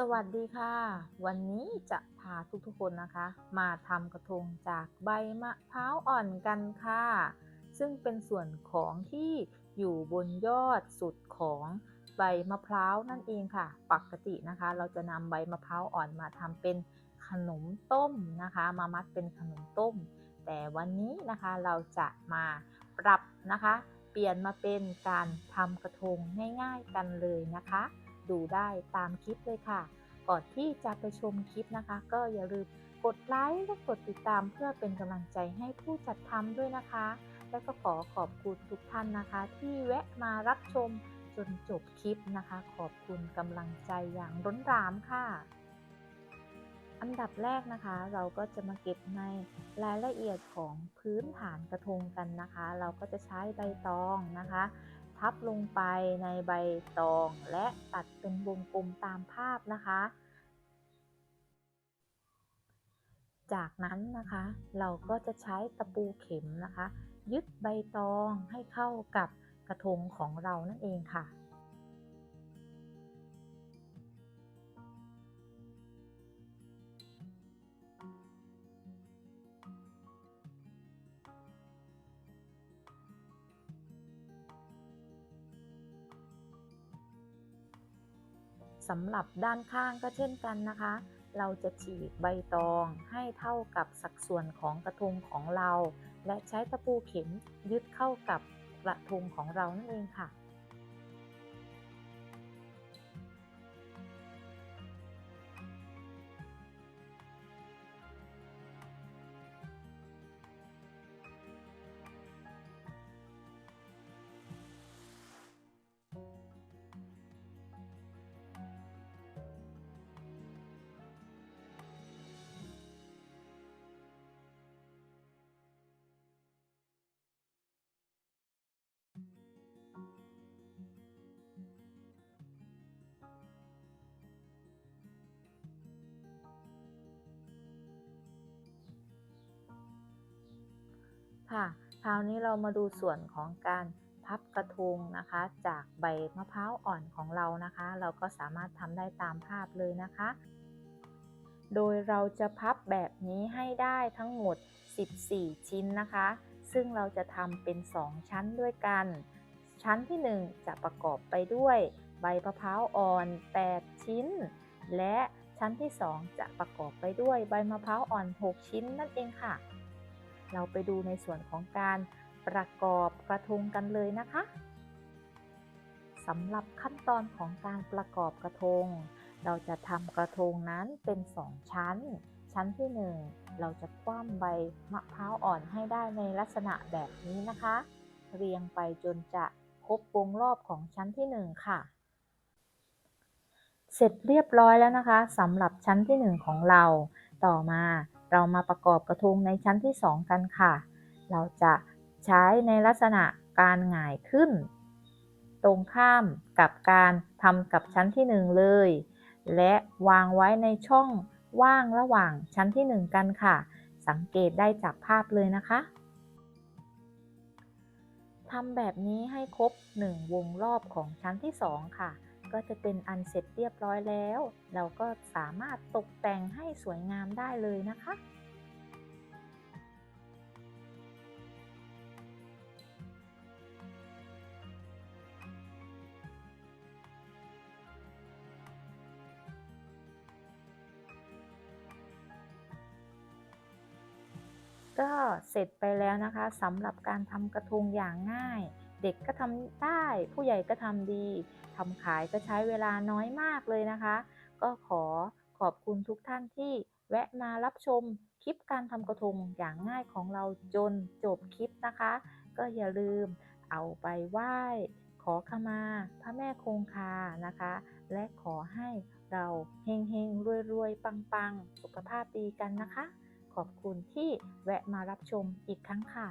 สวัสดีค่ะ วันนี้จะพาทุกๆคนนะคะ มาทำกระทงจากใบมะพร้าวอ่อนกันค่ะ ซึ่งเป็นส่วนของที่อยู่บนยอดสุดของใบมะพร้าวนั่นเองค่ะ ปกตินะคะ เราจะนำใบมะพร้าวอ่อนมาทำเป็นขนมต้มนะคะ มามัดเป็นขนมต้ม แต่วันนี้นะคะเราจะมาปรับนะคะ เปลี่ยนมาเป็นการทำกระทงง่าย ๆ กันเลยนะคะ ดูได้ตามคลิปเลยค่ะ ก่อนที่จะไปชมคลิปนะคะ ก็อย่าลืมกดไลค์และกดติดตามเพื่อเป็นกำลังใจให้ผู้จัดทำด้วยนะคะ และก็ขอขอบคุณทุกท่านนะคะ ที่แวะมารับชมจนจบคลิปนะคะ ขอบคุณกำลังใจอย่างร้นรามค่ะ อันดับแรกนะคะ เราก็จะมาเก็บในรายละเอียดของพื้นฐานกระทงกันนะคะ เราก็จะใช้ใบตองนะคะ พับลงไปในใบตองและตัดเป็นวงกลมตามภาพนะคะ จากนั้นนะคะ เราก็จะใช้ตะปูเข็มนะคะ ยึดใบตองให้เข้ากับกระทงของเรานั่นเองค่ะ สำหรับด้านข้างก็เช่นกันนะคะ เราจะฉีกใบตองให้เท่ากับสัดส่วนของกระทงของเรา และใช้ตะปูเข็มยึดเข้ากับกระทงของเรานั่นเองค่ะ ค่ะ คราวนี้เรามาดูส่วนของการพับกระทงนะคะ จากใบมะพร้าวอ่อนของเรานะคะ เราก็สามารถทำได้ตามภาพเลยนะคะ โดยเราจะพับแบบนี้ให้ได้ทั้งหมด 14 ชิ้นนะคะ ซึ่งเราจะทำเป็น 2 ชั้นด้วยกัน ชั้นที่ 1 จะประกอบไปด้วยใบมะพร้าวอ่อน 8 ชิ้น และชั้นที่ 2 จะประกอบไปด้วยใบมะพร้าวอ่อน 6 ชิ้นนั่นเองค่ะ เราไปดูในส่วนของการประกอบกระทงกันเลยนะคะสำหรับขั้นตอนของการประกอบกระทง เราจะทำกระทงนั้นเป็น 2 ชั้น ชั้นที่ 1 เราจะคว่ำใบมะพร้าวอ่อนให้ได้ในลักษณะแบบนี้นะคะ เรียงไปจนจะครบวงรอบของชั้นที่ 1 ค่ะ เสร็จเรียบร้อยแล้วนะคะสำหรับชั้นที่ 1 ของเรา ต่อมา เรามาประกอบกระทงในชั้นที่ 2 กันค่ะ เราจะใช้ในลักษณะการหงายขึ้น ตรงข้ามกับการทำกับชั้นที่ 1 เลย และวางไว้ในช่องว่างระหว่างชั้นที่ 1 กันค่ะ สังเกตได้จากภาพเลยนะคะทำแบบนี้ให้ครบ 1 วงรอบของชั้นที่ 2 ค่ะ ก็จะเป็นอันเสร็จเรียบร้อยแล้ว เราก็สามารถตกแต่งให้สวยงามได้เลยนะคะก็เสร็จไปแล้วนะคะสำหรับการทำกระทงอย่างง่าย ด็กก็ทำได้ ผู้ใหญ่ก็ทำดีทำขายก็ใช้เวลาน้อยมากเลยนะคะ ก็ขอขอบคุณทุกท่านที่แวะมารับชมคลิปการทำกระทงอย่างง่ายของเราจนจบคลิปนะคะ ก็อย่าลืมเอาไปไหว้ขอขมาพระแม่คงคานะคะ และขอให้เราเฮงเฮงรวยรวยปังปังสุขภาพดีกันนะคะ ขอบคุณที่แวะมารับชมอีกครั้งค่ะ